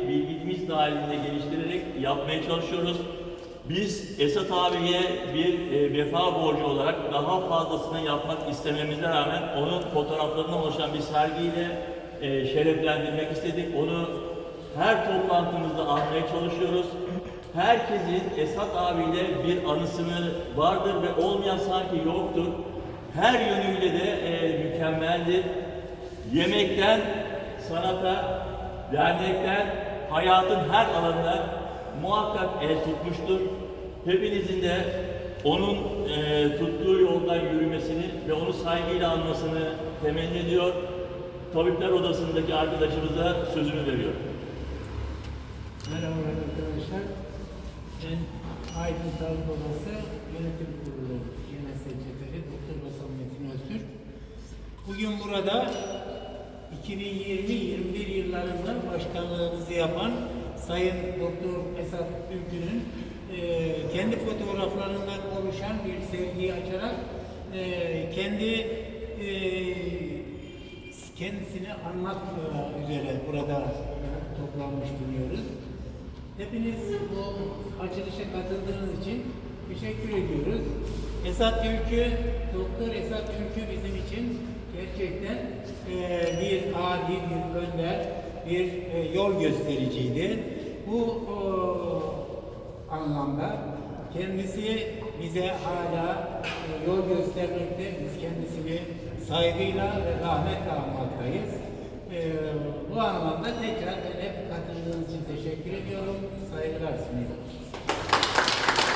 bilgimiz dahilinde geliştirerek yapmaya çalışıyoruz. Biz Esat abiye bir e, vefa borcu olarak daha fazlasını yapmak istememize rağmen onun fotoğraflarından oluşan bir sergiyle e, şereflendirmek istedik. Onu her toplantımızda almaya çalışıyoruz. Herkesin Esat abiyle bir anısını vardır ve olmayan sanki yoktur. Her yönüyle de e, mükemmeldir. Yemekten sanata, dernekten hayatın her alanına muhakkak el tutmuştur. Hepinizin de onun e, tuttuğu yoldan yürümesini ve onu saygıyla anmasını temenni ediyor. Tabipler Odası'ndaki arkadaşımıza sözünü veriyorum. Merhabalar arkadaşlar. Ben Aydın Sağlık Odası Yönetim Kurulu Genel Sekreteri Doktor Basan Metin Öztürk. Bugün burada 2020-21 yıllarında başkanlığımızı yapan Sayın Doktor Esat Ülkü'nün e, kendi fotoğraflarından oluşan bir sergiyi açarak e, kendi e, kendisini anlatma üzere burada toplanmış bulunuyoruz. Hepiniz bu açılışa katıldığınız için teşekkür ediyoruz. Esat Ülkü, Doktor Esat Ülkü bizim için gerçekten eee, bir adi, bir önder, bir eee, yol göstericiydi. Bu eee, anlamda kendisi bize hala eee, yol göstermekte, biz kendisini saygıyla ve rahmetle anmaktayız. Ee, bu anlamda tekrar hep katıldığınız için teşekkür ediyorum. Saygılar sunuyorum.